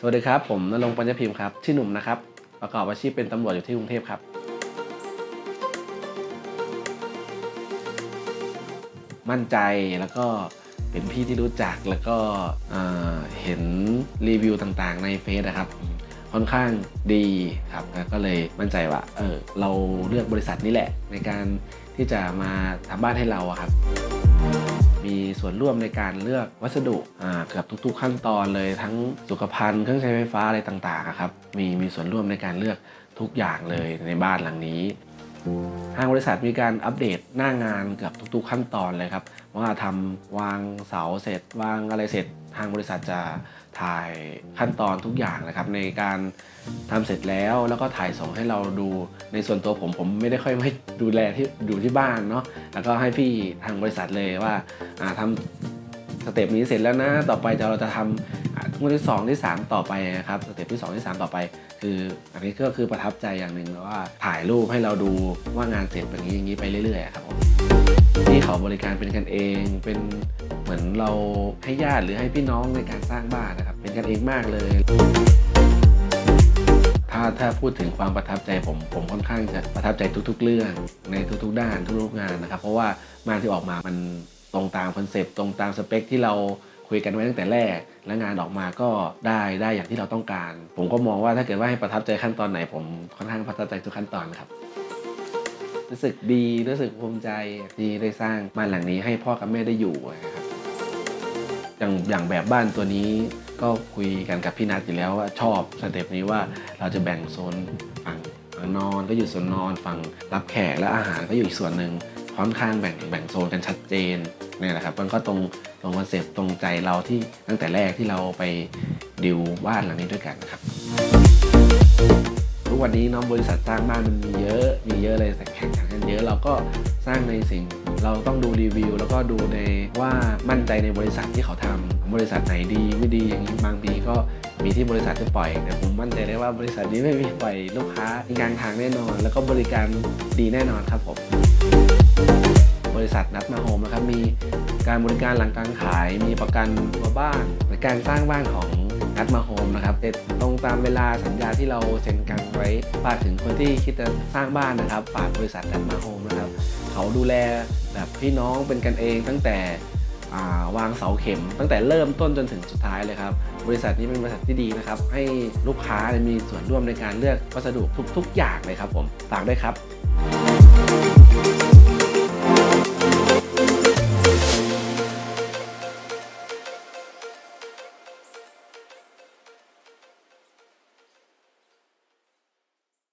สวัสดีครับ ผมนรงปัญญพิมพ์ครับ ชื่อหนุ่มนะครับ ประกอบอาชีพเป็นตำรวจอยู่ที่กรุงเทพครับ มั่นใจแล้วก็เป็นพี่ที่รู้จักแล้วก็เเห็นรีวิวต่างๆ ในเฟซนะครับ ค่อนข้างดีครับแล้วก็เลยมั่นใจว่าเออเราเลือกบริษัทนี้แหละ ในการที่จะมาทำบ้านให้เราอะครับ มีส่วนร่วมในการเลือกวัสดุเกือบทุก ๆ ขั้นตอนเลยทั้งสุขภัณฑ์เครื่องใช้ไฟฟ้าอะไรต่างๆครับมีมีส่วนร่วมในการเลือกทุกอย่างเลยในบ้านหลังนี้ ทางบริษัทมีการอัปเดตหน้างานเกือบทุกๆขั้นตอนเลยครับว่าทำวางเสาเสร็จ วางอะไรเสร็จ ทางบริษัทจะถ่ายขั้นตอนทุกอย่างนะครับในการทำเสร็จแล้วแล้วก็ถ่ายส่งให้เราดูในส่วนตัวผมผมไม่ได้ค่อยไม่ดูแลที่อยู่ที่บ้านเนาะแล้วก็ให้พี่ทางบริษัทเลยว่าอ่าทำสเต็ปนี้เสร็จแล้วนะ ต่อไปเราจะทำอ่า งวดที่2ที่3 ต่อไปนะครับสเต็ปที่2ที่3 ต่อไป คืออันนี้ก็คือประทับใจอย่างหนึ่งว่าถ่ายรูปให้เราดูว่างานเสร็จแบบนี้อย่างนี้ไปเรื่อยๆครับผมที่เขาบริการเป็นกันเองเป็นเหมือนเราให้ญาติหรือให้พี่น้องในการสร้างบ้านนะครับเป็นกันเองมากเลย ถ้าถ้าพูดถึงความประทับใจผมผมค่อนข้างจะประทับใจทุก ๆ เรื่องในทุกๆ ด้านทุกๆงานนะครับ เพราะว่างานที่ออกมามันตรงตามคอนเซปต์ตรงตามสเปคที่เรา คุยกันไว้ตั้งแต่แรก และงานออกมาก็ได้ได้อย่างที่เราต้องการ ผมก็มองว่าถ้าเกิดว่าให้ประทับใจขั้นตอนไหน ผมค่อนข้างประทับใจทุกขั้นตอนครับรู้สึกดีรู้สึกภูมิใจที่ได้สร้างบ้านหลังนี้ให้พ่อกับแม่ได้อยู่นะครับอย่างอย่างแบบบ้านตัวนี้ก็คุยกันกับพี่นัทอยู่แล้วว่าชอบสเต็ปนี้ว่าเราจะแบ่งโซนฝั่งนอนก็อยู่ส่วนนอนฝั่งรับแขกและอาหารก็อยู่อีกส่วนหนึ่งค่อนข้างแบ่งแบ่งโซนกันชัดเจน เนี่ยแหละครับมันก็ตรงตรงคอนเซปต์ตรงใจเราที่ตั้งแต่แรกที่เราไปดิวบ้านหลังนี้ด้วยกันนะครับ ทุกวันนี้น้องบริษัทสร้างบ้านมันมีเยอะมีเยอะเลยแต่แข่งขันกันเยอะเราก็สร้างในสิ่งเราต้องดูรีวิว แล้วก็ดูในว่ามั่นใจในบริษัทที่เขาทำบริษัทไหนดีไม่ดีอย่างนี้บางทีก็มีที่บริษัทจะปล่อยแต่ผมมั่นใจได้ว่าบริษัทนี้ไม่มีปล่อยลูกค้ามีกางทางแน่นอน แล้วก็บริการดีแน่นอนครับผม ษัทนัดมาโฮมนะครับมีการบริการหลังการขาย มีประกันตัวบ้านในการสร้างบ้านของนัดมาโฮมนะครับเสร็จตรงตามเวลาสัญญาที่เราเซ็นกันไว้ฝากถึงคนที่คิดจะสร้างบ้านนะครับฝากบริษัทนัดมาโฮมนะครับ เขาดูแลแบบพี่น้องเป็นกันเองตั้งแต่อ่าวางเสาเข็ม ตั้งแต่เริ่มต้นจนถึงสุดท้ายเลยครับ บริษัทนี้เป็นบริษัทที่ดีนะครับ ให้ลูกค้ามีส่วนร่วมในการเลือกวัสดุทุกๆอย่างเลยครับผมฝากด้วยครับ